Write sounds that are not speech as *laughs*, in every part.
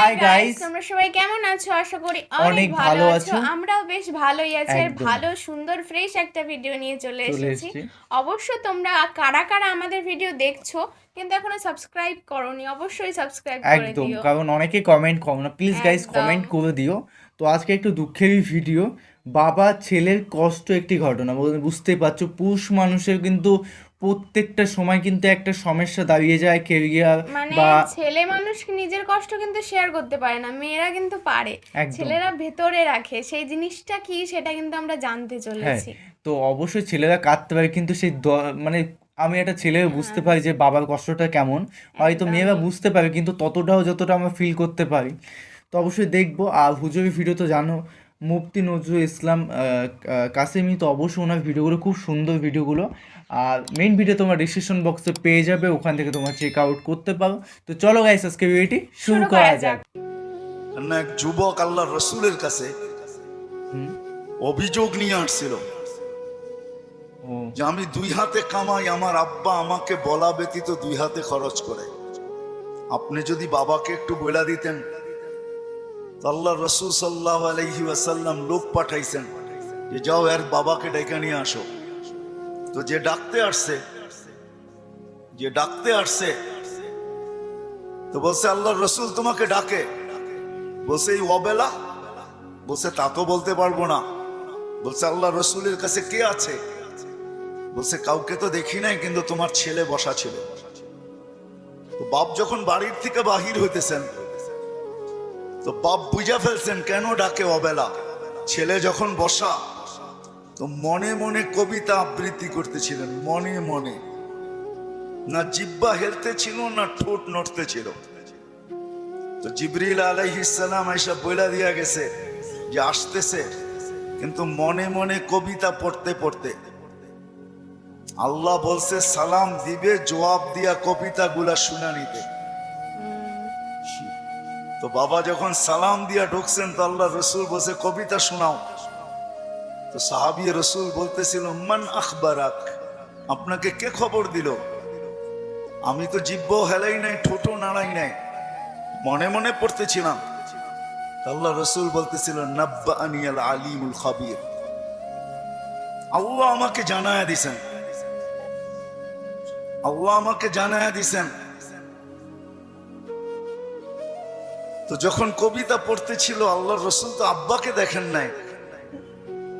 Hi guys তোমরা সবাই কেমন আছো? আশা করি অনেক ভালো আছো। আমরাও বেশ ভালোই আছি। আর ভালো সুন্দর ফ্রেশ একটা ভিডিও নিয়ে চলে এসেছি। অবশ্য তোমরা কারা কারা আমাদের ভিডিও দেখছ কিন্তু এখনও সাবস্ক্রাইব করোনি অবশ্যই সাবস্ক্রাইব করে একদম কারণ অনেকে কমেন্ট করো না প্লিজ গাইস কমেন্ট করে দিও। তো আজকে একটু দুঃখেরই ভিডিও বাবা ছেলের কষ্ট একটি ঘটনা। বু- বুঝতেই পারছ পুরুষ মানুষের কিন্তু প্রত্যেকটা সময় কিন্তু একটা সমস্যা দাঁড়িয়ে যায় কেরিয়ার মানে বা ছেলে মানুষ নিজের কষ্ট কিন্তু শেয়ার করতে পারে না মেয়েরা কিন্তু পারে। ছেলেরা ভেতরে রাখে সেই জিনিসটা কি সেটা কিন্তু আমরা জানতে হ্যাঁ চলেছি। তো অবশ্যই ছেলেরা কাঁদতে পারে কিন্তু সেই মানে আমি একটা ছেলে বুঝতে পারি যে বাবার কষ্টটা কেমন হয়তো মেয়েরা বুঝতে পারে কিন্তু ততটাও যতটা আমরা ফিল করতে পারি। তো অবশ্যই দেখব আর হুজুরি ভিডিও তো জানো মুফতি নজরুল ইসলাম কাসেমি তো অবশ্যই ওনার ভিডিওগুলো খুব সুন্দর ভিডিওগুলো আর মেইন ভিডিও তোমার ডিসক্রিপশন বক্সে পেয়ে যাবে ওখান থেকে তোমরা চেক আউট করতে পারো। তো চলো গাইস আজকে ভিডিওটি শুরু করা যাক। না এক যুবক আল্লাহ রসুলের কাছে হুম। অভিযোগ নিয়ে আসছিল যে আমি দুই হাতে কামাই আমার আব্বা আমাকে বলা ব্যতীত দুই হাতে খরচ করে। আপনি যদি বাবাকে একটু বলে দিতেন তো আল্লাহ রসুল সাল্লাহ আলহি ওয়াসাল্লাম লোক পাঠাইছেন যে যাও এর বাবাকে ডেকে নিয়ে আসো। তো যে ডাকতে আসছে, যে ডাকতে আসছে, তো বলছে আল্লাহ রসুল তোমাকে ডাকে। বলছে, এই অবেলা? বলছে, তা তো বলতে পারব না। বলছে আল্লাহ রসুলের কাছে কে আছে? বলছে, কাউকে তো দেখি নাই, কিন্তু তোমার ছেলে বসা ছিল। তো বাপ যখন বাড়ির থেকে বাহির হইতেছেন, তো বাপ বুঝা ফেলছেন, কেন ডাকে অবেলা? ছেলে যখন বসা তো মনে মনে কবিতা আবৃত্তি করতেছিলেন, মনে মনে। না জিব্বা হেলতে ছিল, না ঠোঁট নড়তে ছিল। তো জিবরিল আলাইহিসালাম এসব বইলা দিয়া গেছে যে আসতেছে, কিন্তু মনে মনে কবিতা পড়তে পড়তে আল্লাহ বলছে, সালাম দিবে, জবাব দিয়া কবিতা গুলা শুনা নিতে। তো বাবা যখন সালাম দিয়া ঢুকছেন, তো আল্লাহ রসুল বসে কবিতা শোনাও। তো সাহাবি রসুল বলতেছিল, মান আখবারাক? আপনাকে কে খবর দিল? আমি তো জিব্ব হেলাই নাই ঠোঁটো নাড়াই নাই, মনে মনে পড়তেছিলাম। আল্লাহ রসুল বলতেছিল নাব্বা আনিয়াল আলিমুল খাবির। আল্লাহ আমাকে জানায়া দিছেন। আল্লাহ আমাকে জানায়া দিছেন। তো যখন কবিতা পড়তেছিল আল্লাহ রসুল তো আব্বাকে দেখেন নাই।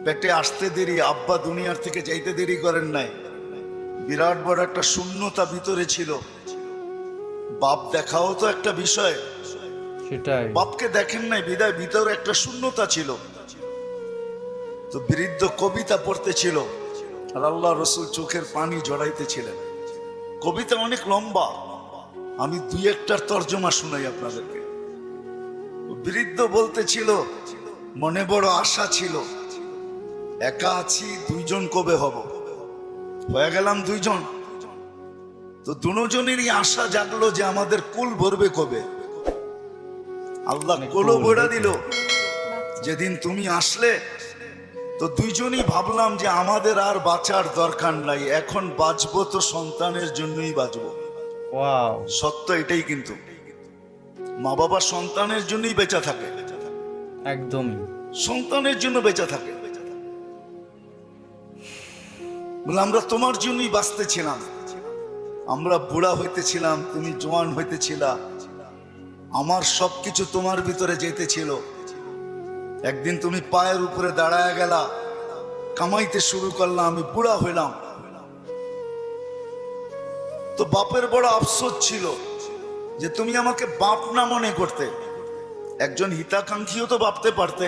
পেটে আসতে দেরি আব্বা দুনিয়ার থেকে যাইতে দেরি করেন নাই। বিরাট বড় একটা শূন্যতা ভিতরে ছিল। বাপ দেখাও তো একটা বিষয়। সেটাই। বাপকে দেখেন নাই বিদায় ভিতরে একটা শূন্যতা ছিল। তো বৃদ্ধ কবিতা পড়তেছিল আর আল্লাহ রসুল চোখের পানি জড়াইতেছিলেন কবিতা অনেক লম্বা। আমি দুই একটার তর্জমা শুনাই আপনাদেরকে। বৃদ্ধ বলতেছিল মনে বড় আশা ছিল। একা আছি দুইজন কবে হব? হয়ে গেলাম দুইজন। তো দুজনেরই আশা জাগলো যে আমাদের কুল ভরবে কবে? আল্লাহ কোলো বইড়া দিল। যেদিন তুমি আসলে তো দুইজনই ভাবলাম যে আমাদের আর বাঁচার দরকার নাই। এখন বাঁচবো তো সন্তানের জন্যই বাঁচবো। সত্য এটাই কিন্তু। মা বাবা সন্তানের জন্যই বেঁচে থাকে। একদমই। সন্তানের জন্য বেঁচে থাকে। বলে, আমরা তোমার জন্যই বাঁচতেছিলাম। আমরা বুড়া হইতেছিলাম, তুমি জোয়ান হইতেছিলা। আমার সবকিছু তোমার ভিতরে যেতেছিল। একদিন তুমি পায়ের উপরে দাঁড়ায় গেলা, কামাইতে শুরু করলাম আমি বুড়া হইলাম। তো বাপের বড় আফসোস ছিল যে তুমি আমাকে বাপ না মনে করতে। একজন হিতাকাঙ্ক্ষীও তো ভাবতে পারতে।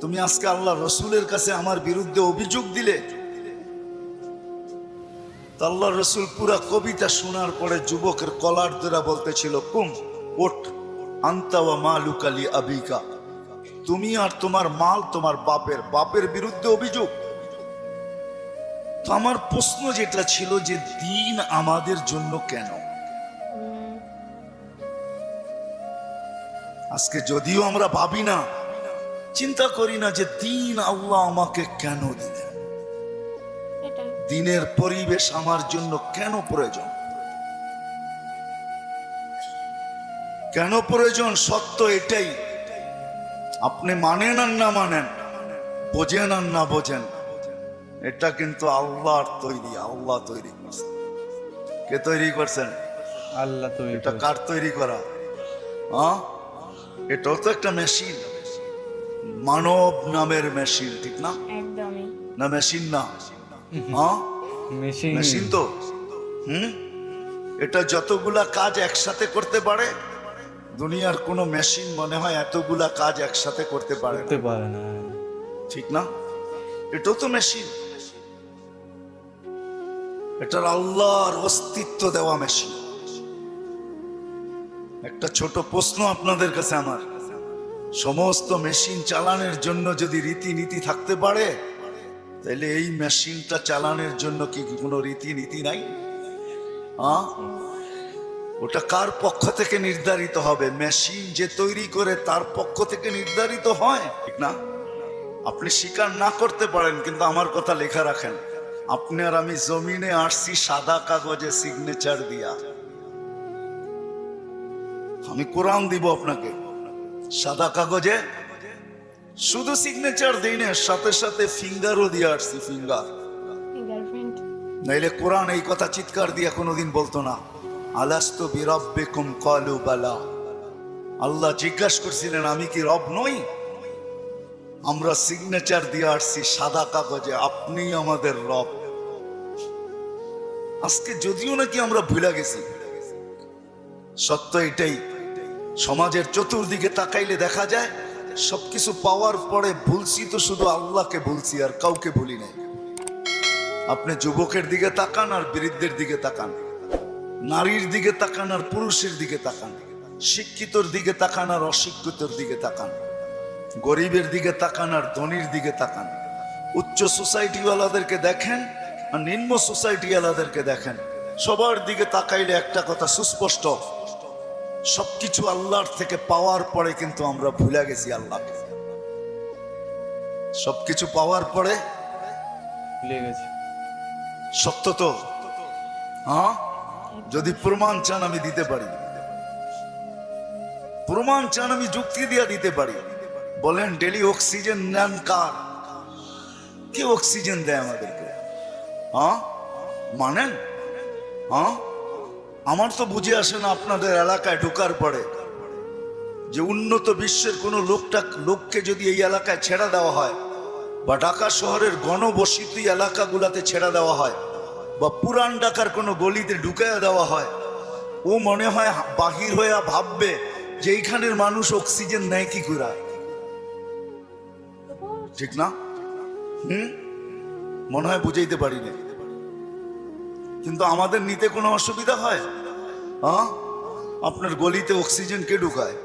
তুমি আজকে আল্লাহ রসুলের কাছে আমার বিরুদ্ধে অভিযোগ দিলে। আল্লাহ রসুল পুরা কবিতা শোনার পরে যুবকের কলার দ্বারা বলতেছিল, কুম, ওঠ আন্তাওয়া মালুক আলী আবিকা। তুমি আর তোমার মাল তোমার বাপের বাপের বিরুদ্ধে অভিযোগ। তো আমার প্রশ্ন যেটা ছিল যে, দিন আমাদের জন্য কেন? আজকে যদিও আমরা ভাবি না, চিন্তা করি না যে দিন আল্লাহ আমাকে কেন দিলেন। দিনের পরিবেশ আমার জন্য কেন প্রয়োজন? কেন প্রয়োজন? সত্য এটাই। আপনি মানেন আর না মানেন বোঝেন আর না বোঝেন এটা কিন্তু আল্লাহর তৈরি আল্লাহ তৈরি করছেন কে তৈরি করছেন? আল্লাহ তো এটা কার তৈরি করা? হ্যাঁ এটাও তো একটা মেশিন। মানব নামের মেশিন ঠিক না? না মেশিন না। *laughs* মেশিন মেশিন তো। হুম? এটা যতগুলা কাজ একসাথে করতে পারে দুনিয়ার কোনো মেশিন মনে হয় এতগুলা কাজ একসাথে করতে পারে না। করতে পারে না। ঠিক না? এটাও তো মেশিন এটার আল্লাহর অস্তিত্ব দেওয়া মেশিন একটা ছোট প্রশ্ন আপনাদের কাছে আমার। সমস্ত মেশিন চালানোর জন্য যদি রীতিনীতি থাকতে পারে তাহলে এই মেশিনটা চালানোর জন্য কি কোনো রীতিনীতি নাই? ওটা কার পক্ষ থেকে নির্ধারিত হবে? মেশিন যে তৈরি করে তার পক্ষ থেকে নির্ধারিত হয়? ঠিক না? আপনি স্বীকার না করতে পারেন, কিন্তু আমার কথা লেখা রাখেন। আপনি আর আমি জমিনে আসছি সাদা কাগজে সিগনেচার দিয়া। আমি কোরআন দিব আপনাকে। সাদা কাগজে শুধু সিগনেচার দিই না সাথে সাথে ফিঙ্গারও দিয়ে আসছি ফিঙ্গার নাইলে কোরআন এই কথা চিৎকার দিয়ে কোনোদিন বলতো না। আলাস্ত বিরব্বিকুম কালু বালা। আল্লাহ জিজ্ঞাসা করছিলেন আমি কি রব নই? আমরা সিগনেচার দিয়ে আসছি সাদা কাগজে আপনি আমাদের রব। আজকে যদিও নাকি আমরা ভুলে গেছি। সত্য এটাই সমাজের চতুর্দিকে তাকাইলে দেখা যায় সবকিছু পাওয়ার পরে ভুলছি তো শুধু আল্লাহকে ভুলছি আর কাউকে ভুলি নাই। আপনি যুবকের দিকে তাকান, আর বৃদ্ধের দিকে তাকান। নারীর দিকে তাকান, আর পুরুষের দিকে তাকান। শিক্ষিতর দিকে তাকান, আর অশিক্ষিতর দিকে তাকান। গরিবের দিকে তাকান, আর ধনির দিকে তাকান। উচ্চ সোসাইটিওয়ালাদেরকে দেখেন, আর নিম্ন সোসাইটিওয়ালাদেরকে দেখেন। সবার দিকে তাকাইলে একটা কথা সুস্পষ্ট সবকিছু আল্লাহর থেকে পাওয়ার পরে কিন্তু আমরা ভুলে গেছি আল্লাহকে। সবকিছু পাওয়ার পরে ভুলে গেছি। সত্য তো? হ্যাঁ? যদি প্রমাণ চান আমি দিতে পারি। প্রমাণ চান আমি যুক্তি দিয়ে দিতে পারি। বলেন ডেলি অক্সিজেন নেন কার? কে অক্সিজেন দেয় আমাদেরকে? হ্যাঁ? মানেন? হ্যাঁ? আমার তো বুঝে আসে না আপনাদের এলাকায় ঢোকার পরে যে উন্নত বিশ্বের কোনো লোকটা, লোককে যদি এই এলাকায় ছেড়া দেওয়া হয় বা ঢাকা শহরের গণবসতি এলাকাগুলাতে ছেড়া দেওয়া হয় বা পুরান ঢাকার কোনো গলিতে ঢুকাইয়া দেওয়া হয়, ও মনে হয় বাহির হইয়া ভাববে যে এইখানের মানুষ অক্সিজেন নেয় কি করে। ঠিক না? হুম? মনে হয় বুঝাইতে পারি না কিন্তু আমাদের নিতে কোনো অসুবিধা হয়? হ্যাঁ আপনার গলিতে অক্সিজেন কে ঢুকায়?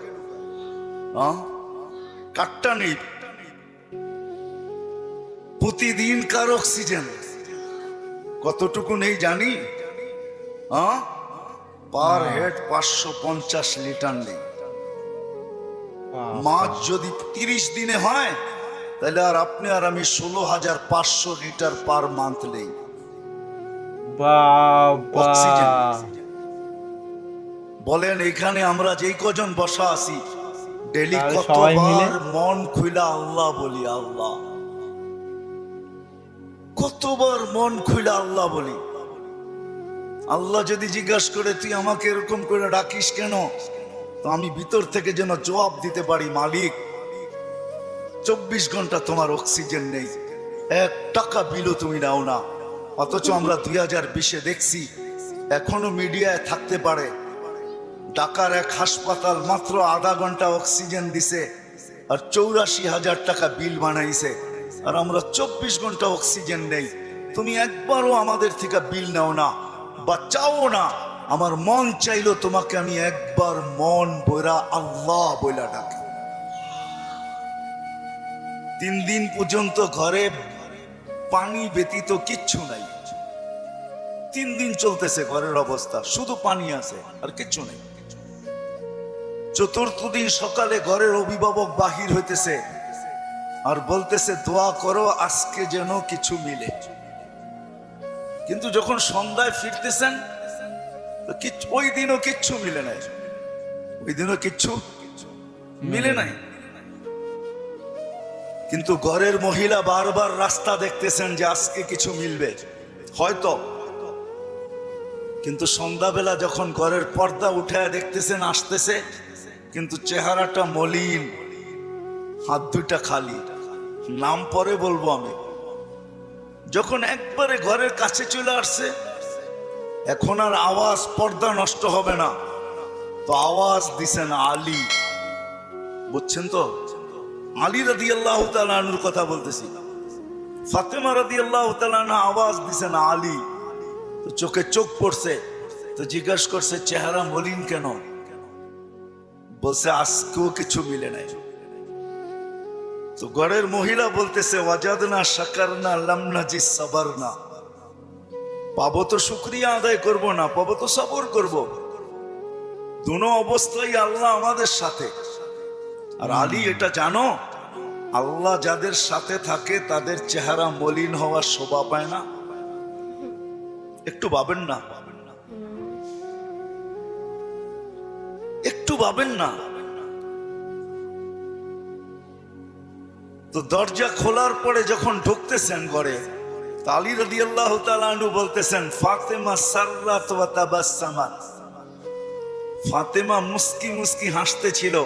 হ্যাঁ কাটটা নেই। প্রতিদিন কার অক্সিজেন? কতটুকু নেই জানি? হ্যাঁ পার হেড পাঁচশো পঞ্চাশ লিটার নেই। মাছ যদি তিরিশ দিনে হয় তাহলে আর আপনি আর আমি ষোলো হাজার পাঁচশো লিটার পার মান্থ নেই। বলেন এখানে আমরা যেই কজন বসা আছি ডেলি? কতবার মন খুইলা আল্লাহ বলি আল্লাহ। কতবার মন খুইলা আল্লাহ বলি। আল্লাহ যদি জিজ্ঞাসা করে তুই আমাকে এরকম করে ডাকিস কেন? তো আমি ভিতর থেকে যেন জবাব দিতে পারি মালিক চব্বিশ ঘণ্টা তোমার অক্সিজেন নেই। এক টাকা বিলও তুমি নাও না। অথচ আমরা দুই হাজার বিশে দেখছি, এখনও মিডিয়ায় থাকতে পারে। ঢাকার এক হাসপাতাল মাত্র আধা ঘণ্টা অক্সিজেন দিছে আর চৌরাশি হাজার টাকা বিল বানাইছে। আর আমরা চব্বিশ ঘণ্টা অক্সিজেন নেই। তুমি একবারও আমাদের থেকে বিল নাও না বা চাও না। আমার মন চাইলো তোমাকে আমি একবার মন বইরা আল্লাহ বইলা ডাকি। তিন দিন পর্যন্ত ঘরে পানি ব্যতীত কিচ্ছু নাই। তিন দিন চলতেছে ঘরের অবস্থা, শুধু পানি আছে, আর কিচ্ছু নেই। চতুর্থ দিন সকালে ঘরের অভিভাবক বাহির হইতেছে আর বলতেছে, দোয়া করো, আজকে যেন কিছু মিলে। কিন্তু যখন সন্ধ্যায় ফিরতেছেন ওই দিনও কিচ্ছু মিলে নাই। ওই দিনও কিচ্ছু মিলে নাই। কিন্তু ঘরের মহিলা বারবার রাস্তা দেখতেছেন যে আজকে কিছু মিলবে। হয়তো। কিন্তু সন্ধ্যাবেলা যখন ঘরের পর্দা উঠে দেখতেছেন, আসতেছে, কিন্তু চেহারাটা মলিন, হাত দুইটা খালি। নাম পরে বলব আমি। যখন একবারে ঘরের কাছে চলে আসছে, এখন আর আওয়াজ পর্দা নষ্ট হবে না। তো আওয়াজ দিছেন আলী। বুঝছেন তো? আলী রাদি আল্লাহ তালুর কথা বলতেছি। ফাতেমা রাদি আল্লাহ তালানা আওয়াজ দিছেন আলী? তো চোখে চোখ পড়ছে, তো জিজ্ঞাসা করছে, চেহারা মলিন কেন? বলছে, আজকেও কিছু মিলে নাই। তো ঘরের মহিলা বলতেছে ওয়াজাদ না সাকার না লামনা জি সাবার না পাবো তো শুক্রিয়া আদায় করব না, পাবো তো সবর করব। দুনো অবস্থায় আল্লাহ আমাদের সাথে। আর আলী এটা জানো, আল্লাহ যাদের সাথে থাকে তাদের চেহারা মলিন হওয়ার শোভা পায় না। একটু ভাবেন না। একটু ভাবেন না। তো দরজা খোলার পরে যখন ঢুকতেছেন ঘরে তালি রদি আল্লাহ তালু বলতেছেন, ফাতেমা সার্রাত ফাতেমা মুস্কি মুস্কি হাসতেছিল।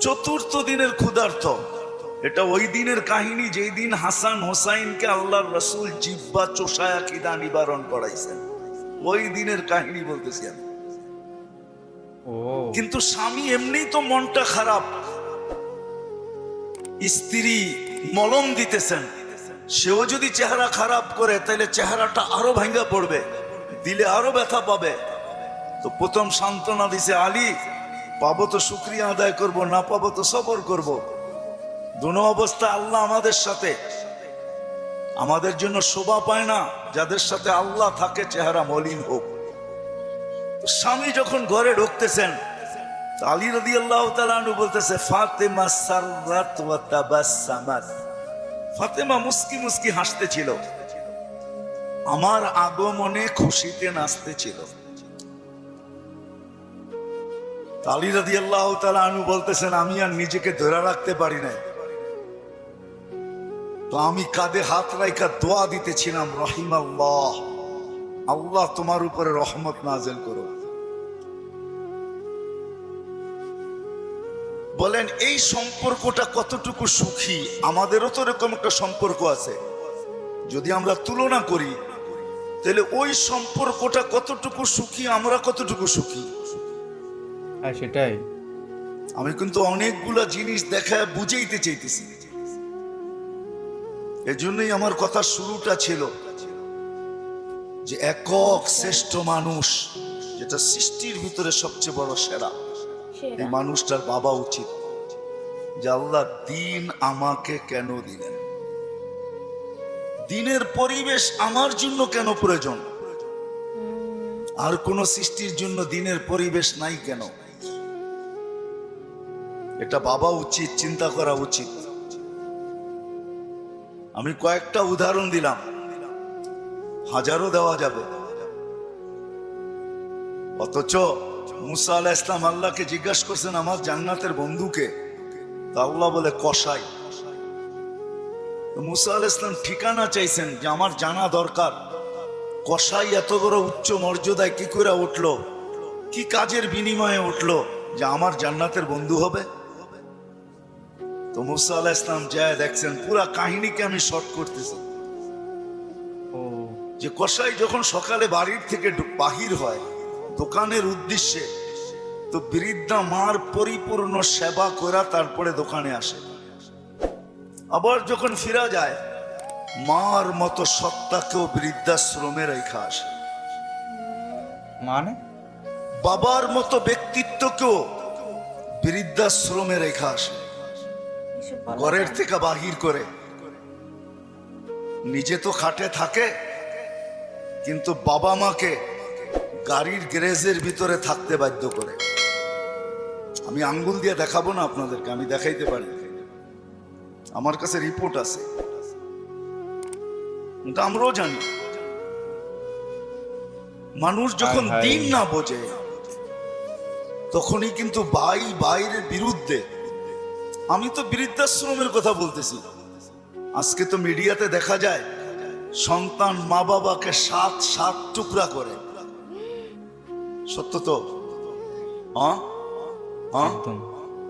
চতুর্থ দিনের ক্ষুধার্ত। এটা ওই দিনের কাহিনী যেই দিন হাসান হোসাইনকে আল্লাহর রসুল জিব্বা চোষায়া খিদা নিবারণ করাইছেন। ওই দিনের কাহিনী বলতেছি আমি। কিন্তু স্বামী এমনি তো মনটা খারাপ। স্ত্রী মলম দিতেছেন। সেও যদি চেহারা খারাপ করে তাহলে চেহারাটা আরও ভাঙ্গা পড়বে দিলে আরও ব্যথা পাবে। তো প্রথম সান্ত্বনা দিছে আলী পাবো তো শুক্রিয়া আদায় করব, না পাবো তো সবর করব। দুনো অবস্থা আল্লাহ আমাদের সাথে। আমাদের জন্য শোভা পায় না, যাদের সাথে আল্লাহ থাকে, চেহারা মলিন হোক। স্বামী যখন ঘরে ঢুকতেছেন আলী রদি আল্লাহ তালু বলতেছে, ফাতেমা তাবাসসামাত ফাতেমা মুস্কি মুস্কি হাসতেছিল। আমার আগমনে খুশিতে নাচতেছিল। আলী আল্লাহ তালু বলতেছেন, আমি আর নিজেকে ধরে রাখতে পারি নাই। তো আমি কাঁধে হাত রাইকা দোয়া দিতেছিলাম রহিম আল্লাহ আল্লাহ তোমার উপরে রহমত নাজেল করো বলেন, এই সম্পর্কটা কতটুকু সুখী? আমাদেরও তো এরকম একটা সম্পর্ক আছে। যদি আমরা তুলনা করি, তাহলে ওই সম্পর্কটা কতটুকু সুখী, আমরা কতটুকু সুখী? হ্যাঁ সেটাই। আমি কিন্তু অনেকগুলা জিনিস দেখা বুঝাইতে চাইতেছি। এজন্যই আমার কথা শুরুটা ছিল যে একক শ্রেষ্ঠ মানুষ যেটা সৃষ্টির ভিতরে সবচেয়ে বড় সেরা এই মানুষটার বাবা উচিত। যে আল্লাহ দিন আমাকে কেন দিলেন? দিনের পরিবেশ আমার জন্য কেন প্রয়োজন? আর কোন সৃষ্টির জন্য দিনের পরিবেশ নাই কেন? এটা বাবা উচিত, চিন্তা করা উচিত। আমি কয়েকটা উদাহরণ দিলাম। হাজারও দেওয়া যাবে। অথচ মুসা আলাহ ইসলাম আল্লাহকে জিজ্ঞাসা করছেন, আমার জান্নাতের বন্ধুকে? তা আল্লাহ বলে, কসাই। তো মুসা আলাহ ইসলাম ঠিকানা চাইছেন যে, আমার জানা দরকার। কসাই এত বড় উচ্চ মর্যাদায় কি করে উঠল? কি কাজের বিনিময়ে উঠল যে, আমার জান্নাতের বন্ধু হবে? তো মুসা আলাহ ইসলাম যায় দেখছেন পুরা কাহিনীকে আমি শর্ট করতেছি। ও। যে কসাই যখন সকালে বাড়ির থেকে বাহির হয় দোকানের উদ্দেশ্যে তো বৃদ্ধা মার পরিপূর্ণ সেবা করা তারপরে দোকানে আসে। আবার যখন ফিরা যায় মার মতো সত্তাকেও বৃদ্ধাশ্রমে রেখা আসে। মানে? বাবার মতো ব্যক্তিত্বকেও বৃদ্ধাশ্রমে রেখা আসে। ঘরের থেকে বাহির করে। নিজে তো খাটে থাকে কিন্তু বাবা মাকে গাড়ির গ্যারেজের ভিতরে থাকতে বাধ্য করে। আমি আঙ্গুল দিয়ে দেখাবো না আপনাদেরকে আমি দেখাইতে পারি। আমার কাছে রিপোর্ট আছে। কিন্তু আমরাও জানি। মানুষ যখন। দিন না বোঝে তখনই কিন্তু ভাই ভাইয়ের বিরুদ্ধে আমি তো বৃদ্ধাশ্রমের কথা বলতেছি। আজকে তো মিডিয়াতে দেখা যায় সন্তান মা বাবাকে সাত সাত টুকরা করে। সত্য তো?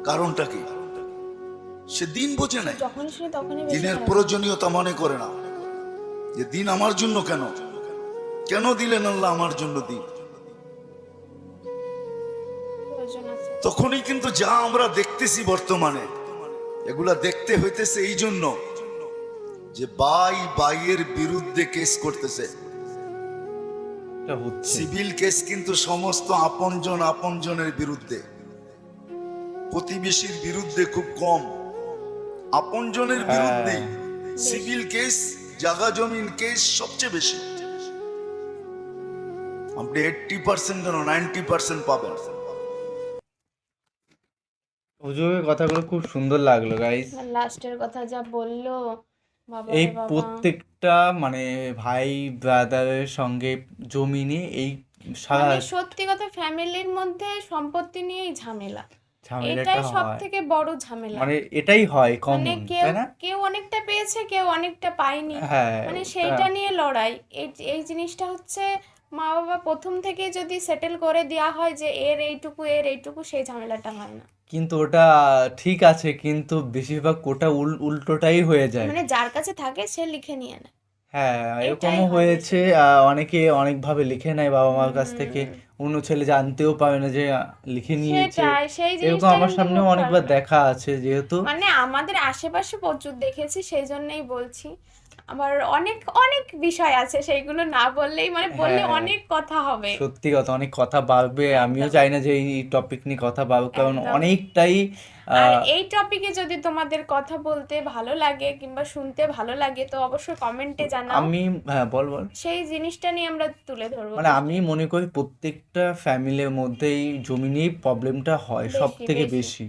কারণটা কি? সে দিন বোঝে নাই। যখন শুনি তখনই বেশি দিনের প্রয়োজনীয়তা মনে করে না। যে দিন আমার জন্য কেন? কেন দিলেন আল্লাহ আমার জন্য দিন? তখনই কিন্তু যা আমরা দেখতেছি বর্তমানে এগুলা দেখতে হইতেছে এই জন্য যে বাই বাইয়ের বিরুদ্ধে কেস করতেছে। সিভিল কেস কিন্তু সমস্ত আপনজন আপনজনের বিরুদ্ধে। প্রতিবেশীর বিরুদ্ধে খুব কম। আপনজনের বিরুদ্ধে সিভিল কেস জাগা জমিন কেস সবচেয়ে বেশি। আপনি এইটটি পার্সেন্ট কেন নাইনটি পার্সেন্ট পাবেন? হুজুরের কথাগুলো খুব সুন্দর লাগল গাইস লাস্টের কথা যা বলল বাবা এই প্রত্যেকটা মানে ভাই ব্রাদারের সঙ্গে জমি নিয়ে এই সত্যি কথা ফ্যামিলির মধ্যে সম্পত্তি নিয়েই ঝামেলা। এটাই সব থেকে বড় ঝামেলা। মানে এটাই হয় মানে কমন কেউ তাই না? কেউ অনেকটা পেয়েছে কেউ অনেকটা পায়নি। হ্যাঁ মানে সেইটা নিয়ে লড়াই। এই এই জিনিসটা হচ্ছে মা বাবা প্রথম থেকে যদি সেটেল করে দেওয়া হয় যে এর এইটুকু এর এইটুকু সেই ঝামেলাটা হয় না। কিন্তু ওটা ঠিক আছে কিন্তু বেশিরভাগ কোটা উল উল্টোটাই হয়ে যায়। মানে যার কাছে থাকে সে লিখে নিয়ে নেয়। হ্যাঁ এরকমও হয়েছে অনেকে অনেকভাবে লিখে নেয় বাবা মার কাছ থেকে। অন্য ছেলে জানতেও পারে না যে লিখে নিয়েছে। এরকম আমার সামনেও অনেকবার দেখা আছে যেহেতু। মানে আমাদের আশেপাশে প্রচুর দেখেছি সেই জন্যই বলছি। আবার অনেক অনেক বিষয় আছে সেইগুলো না বললেই মানে বললে হ্যাঁ। অনেক কথা হবে। সত্যি কথা অনেক কথা বাড়বে আমিও চাই না যে এই টপিক নিয়ে কথা বাড়ুক কারণ অনেকটাই আর এই টপিকে যদি তোমাদের কথা বলতে ভালো লাগে কিংবা শুনতে ভালো লাগে তো অবশ্যই কমেন্টে জানাও। আমি হ্যাঁ বল বল। সেই জিনিসটা নিয়ে আমরা তুলে ধরবো। মানে আমি মনে করি প্রত্যেকটা ফ্যামিলির মধ্যেই জমি নিয়ে প্রবলেমটা হয় সব থেকে বেশি।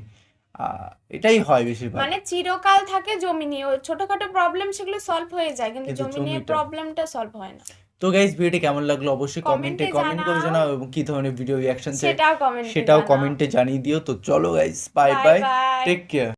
এটাই হয় বেশিরভাগ। মানে চিরকাল থাকে জমি নিয়ে ছোটখাটো প্রবলেম সেগুলো সলভ হয়ে যায় কিন্তু জমি নিয়ে প্রবলেমটা সলভ হয় না। তো গাইস ভিডিওটি কেমন লাগল অবশ্যই কমেন্টে কমেন্ট করে জানাও। এবং কি ধরনের ভিডিও রিয়াকশন চাই সেটাও কমেন্টে সেটাও কমেন্টে জানিয়ে দিও। তো চলো guys bye bye take care